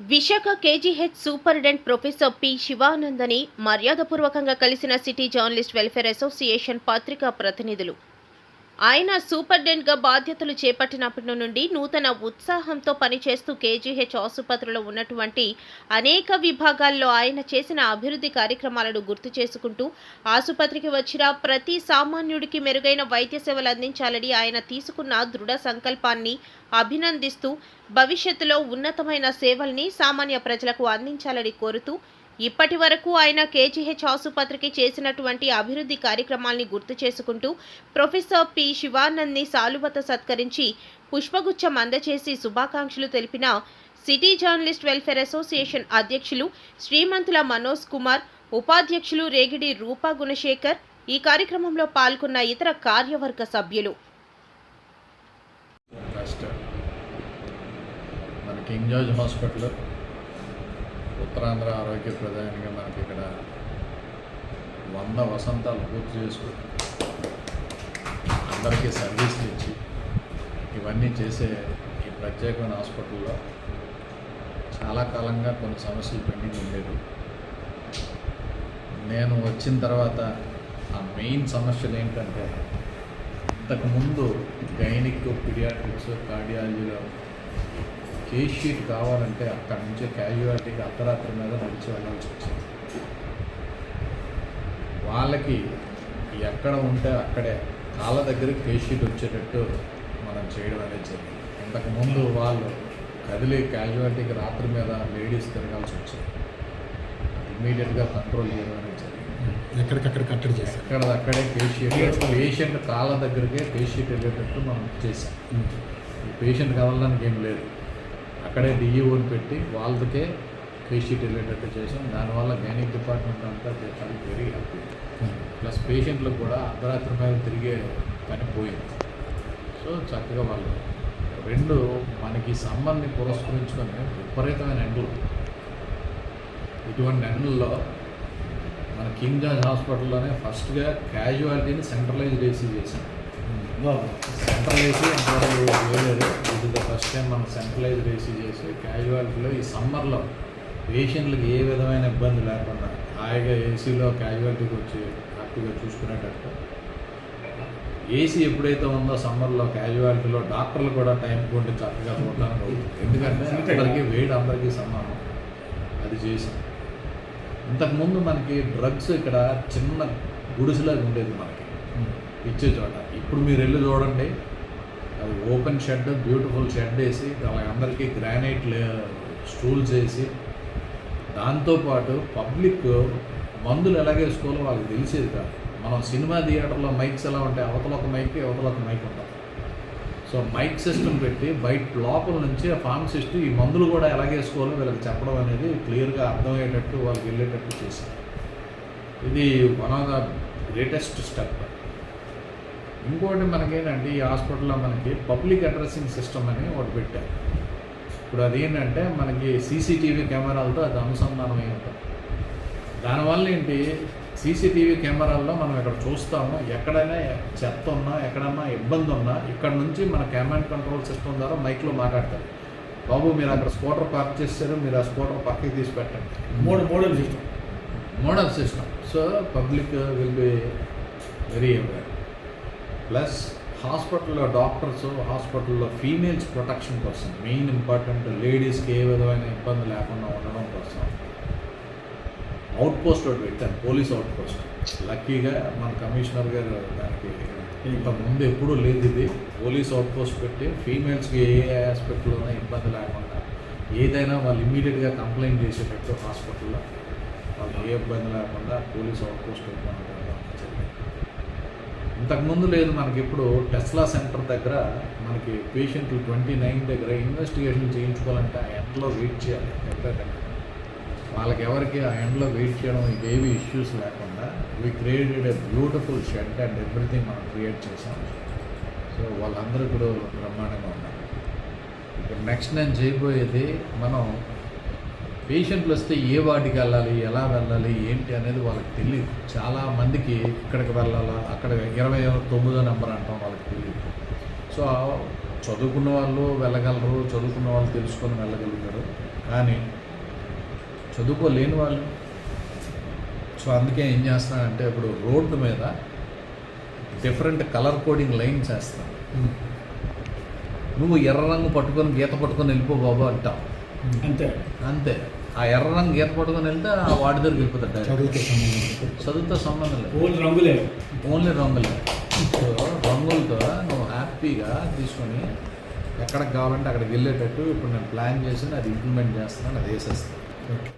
Visakha KGH superintendent professor P శివానందని మర్యాదపూర్వకంగా కలిసిన city journalist welfare association పత్రికా ప్రతినిధులు ఆయన సూపరింటెండెంట్గా బాధ్యతలు చేపట్టినప్పటి నుండి నూతన ఉత్సాహంతో పనిచేస్తూ కేజీహెచ్ ఆసుపత్రిలో ఉన్నటువంటి అనేక విభాగాల్లో ఆయన చేసిన అభివృద్ధి కార్యక్రమాలను గుర్తు చేసుకుంటూ ఆసుపత్రికి వచ్చిన ప్రతి సామాన్యుడికి మెరుగైన వైద్య సేవలు అందించాలని ఆయన తీసుకున్న దృఢ సంకల్పాన్ని అభినందిస్తూ భవిష్యత్తులో ఉన్నతమైన సేవల్ని సామాన్య ప్రజలకు అందించాలని కోరుతూ ఇప్పటి వరకు ఆయన కేజీహెచ్ ఆసుపత్రికి చేసినటువంటి అభివృద్ధి కార్యక్రమాల్ని గుర్తు చేసుకుంటూ ప్రొఫెసర్ పి శివానంద్ని సాలువత సత్కరించి పుష్పగుచ్చం అందచేసి శుభాకాంక్షలు తెలిపిన సిటీ జర్నలిస్ట్ వెల్ఫేర్ అసోసియేషన్ అధ్యక్షులు శ్రీమంతుల మనోజ్ కుమార్ ఉపాధ్యక్షులు రేగిడి రూపా గుణశేఖర్ ఈ కార్యక్రమంలో పాల్గొన్న ఇతర కార్యవర్గ సభ్యులు. కింగ్ జార్జ్ హాస్పిటల్ ఉత్తరాంధ్ర ఆరోగ్య ప్రధానిగా మనకి ఇక్కడ వంద వసంతాలు పూర్తి చేసుకుని అందరికీ సర్వీసులు ఇచ్చి ఇవన్నీ చేసే ఈ ప్రత్యేకమైన హాస్పిటల్లో చాలా కాలంగా కొన్ని సమస్యలు పెండింగ్ ఉండేవి. నేను వచ్చిన తర్వాత ఆ మెయిన్ సమస్యలు ఏంటంటే ఇంతకుముందు గైనిక్ పిడియాట్రిక్స్ కార్డియాలజీలో కేస్ షీట్ కావాలంటే అక్కడి నుంచే క్యాజువాలిటీకి అర్ధరాత్రి మీద నడిచి వెళ్ళాల్సి వచ్చింది. వాళ్ళకి ఎక్కడ ఉంటే అక్కడే కాళ్ళ దగ్గర కేస్ షీట్ వచ్చేటట్టు మనం చేయడం అనేది జరిగింది. ఇంతకుముందు వాళ్ళు కదిలి క్యాజువాలిటీకి రాత్రి మీద లేడీస్ తిరగాల్సి వచ్చేది. ఇమీడియట్గా కంట్రోల్ చేయడం అనేది జరిగింది. ఎక్కడికక్కడ కట్టడి చేశారు. ఎక్కడ అక్కడే కేస్ షీట్ పేషెంట్ కాళ్ళ దగ్గరికే కేస్ షీట్ వెళ్ళేటట్టు మనం చేసాం పేషెంట్ కదలడానికి ఏం లేదు. అక్కడే డిఈఓని పెట్టి వాళ్ళకే కేస్ వెళ్ళేటట్టు చేసాం. దానివల్ల గైనిక్ డిపార్ట్మెంట్ అంతా చాలా వెరీ హ్యాపీ ప్లస్ పేషెంట్లకు కూడా అర్ధరాత్రి మీద తిరిగే పని పోయింది. సో చక్కగా వాళ్ళు రెండు మనకి సమ్మర్ని పురస్కరించుకొని విపరీతమైన ఎండలు ఇటువంటి ఎండల్లో మన కింగ్ జార్జ్ హాస్పిటల్లోనే ఫస్ట్గా క్యాజువాలిటీని సెంట్రలైజ్డ్ ఏసీ చేశాం సెంట్రల్ ఏసీ వేయలేదు ఇది ద ఫస్ట్ టైం మనం సెంట్రలైజ్డ్ ఏసీ చేసి క్యాజువాలిటీలో ఈ సమ్మర్లో పేషెంట్లకు ఏ విధమైన ఇబ్బంది లేకుండా హాయిగా ఏసీలో క్యాజువాలిటీకి వచ్చి హ్యాపీగా చూసుకునేటట్టు. ఏసీ ఎప్పుడైతే ఉందో సమ్మర్లో క్యాజువాలిటీలో డాక్టర్లు కూడా టైం కొంటే చక్కగా చూడడానికి అవుతుంది ఎందుకంటే అందరికీ వేడి అందరికీ సమానం అది చేసాం ఇంతకుముందు మనకి డ్రగ్స్ ఇక్కడ చిన్న గుడిసెలాగా ఉండేది మనకి. ఇచ్చే చోట ఇప్పుడు మీరు వెళ్ళి చూడండి. అది ఓపెన్ షెడ్ బ్యూటిఫుల్ షెడ్ వేసి అందరికీ గ్రానైట్ స్టూల్స్ వేసి దాంతోపాటు పబ్లిక్ మందులు ఎలాగేసుకోవాలో వాళ్ళకి తెలిసేది కాదు. మనం సినిమా థియేటర్లో మైక్స్ ఎలా ఉంటాయి? అవతల ఒక మైక్ అవతల ఒక మైక్ ఉంటుంది. సో మైక్ సిస్టమ్ పెట్టి బయట లోపల నుంచి ఆ ఫార్మసిస్ట్ ఈ మందులు కూడా ఎలాగేసుకోవాలో వీళ్ళకి చెప్పడం అనేది క్లియర్గా అర్థమయ్యేటట్టు వాళ్ళకి వెళ్ళేటట్టు చేశారు. ఇది one of the greatest step. ఇంకోటి మనకేంటంటే ఈ హాస్పిటల్లో మనకి పబ్లిక్ అడ్రస్సింగ్ సిస్టమ్ అని ఒకటి పెట్టారు. ఇప్పుడు అదేంటంటే మనకి సీసీటీవీ కెమెరాలతో అది అనుసంధానం అయి ఉంటుంది. దానివల్ల ఏంటి? సీసీటీవీ కెమెరాల్లో మనం ఇక్కడ చూస్తాము ఎక్కడైనా చెత్త ఉన్నా ఎక్కడన్నా ఇబ్బంది ఉన్నా ఇక్కడ నుంచి మన కమాండ్ కంట్రోల్ సిస్టమ్ ద్వారా మైక్లో మాట్లాడతారు. బాబు మీరు అక్కడ స్కూటర్ పార్క్ చేస్తారు మీరు ఆ స్కూటర్ పక్కకి తీసి పెట్టండి. మూడు model system. Model system. So public will be very aware. Plus హాస్పిటల్లో డాక్టర్స్ హాస్పిటల్లో ఫీమేల్స్ ప్రొటెక్షన్ కోసం మెయిన్ ఇంపార్టెంట్ లేడీస్కి ఏ విధమైన ఇబ్బంది లేకుండా ఉండడం కోసం. అవుట్ పోస్ట్ ఒకటి పెట్టాను పోలీస్ అవుట్ పోస్ట్ లక్కీగా మన కమిషనర్ గారు దానికి ఇంతకుముందు ముందు ఎప్పుడూ లేదు ఇది. పోలీస్ అవుట్ పోస్ట్ పెట్టి ఫీమేల్స్కి ఏ ఏ ఇబ్బంది లేకుండా ఏదైనా వాళ్ళు ఇమ్మీడియట్గా కంప్లైంట్ చేసేటట్టు హాస్పిటల్లో వాళ్ళకి ఏ ఇబ్బంది లేకుండా పోలీస్ అవుట్ పోస్ట్ పెట్టడం ఇంతకుముందు లేదు మనకి ఇప్పుడు టెస్లా సెంటర్ దగ్గర మనకి పేషెంట్లు ట్వంటీ నైన్ దగ్గర ఇన్వెస్టిగేషన్ చేయించుకోవాలంటే ఆ ఎండలో వెయిట్ చేయాలి ఎక్కడంటే వాళ్ళకి ఎవరికి ఆ ఎండ్లో వెయిట్ చేయడం ఇవేవి ఇష్యూస్ లేకుండా we created a beautiful shed and everything మనం క్రియేట్ చేసాం. సో వాళ్ళందరూ ఇప్పుడు బ్రహ్మాండంగా ఉన్నారు. ఇప్పుడు నెక్స్ట్ నేను చేయబోయేది మనం పేషెంట్లు వస్తే ఏ వార్డుకి వెళ్ళాలి ఎలా వెళ్ళాలి ఏంటి అనేది వాళ్ళకి తెలియదు చాలా మందికి ఇక్కడికి వెళ్ళాలా అక్కడ ఇరవై తొమ్మిదో నెంబర్ అంటాం వాళ్ళకి తెలియదు సో చదువుకున్న వాళ్ళు వెళ్ళగలరు చదువుకున్న వాళ్ళు తెలుసుకొని వెళ్ళగలుగుతారు. కానీ చదువుకోలేని వాళ్ళు. సో అందుకే ఏం చేస్తున్నానంటే ఇప్పుడు రోడ్డు మీద డిఫరెంట్ కలర్ కోడింగ్ లైన్స్ వేస్తాను నువ్వు ఎర్ర రంగు పట్టుకొని గీత పట్టుకొని వెళ్ళిపో బాబు అంటావు అంతే. అంతే. ఆ ఎర్ర రంగు గీత పట్టుకొని వెళ్తే ఆ వాడి దగ్గరికి వెళ్ళిపోతాడు. చదువుతో సంబంధం చదువుతో సంబంధం లేదు. ఓన్లీ రంగులే. ఓన్లీ రంగులే. సో రంగులతో నువ్వు హ్యాపీగా తీసుకొని ఎక్కడికి కావాలంటే అక్కడికి వెళ్ళేటట్టు ఇప్పుడు నేను ప్లాన్ చేసి అది ఇంప్లిమెంట్ చేస్తున్నాను అది వేసేస్తాను.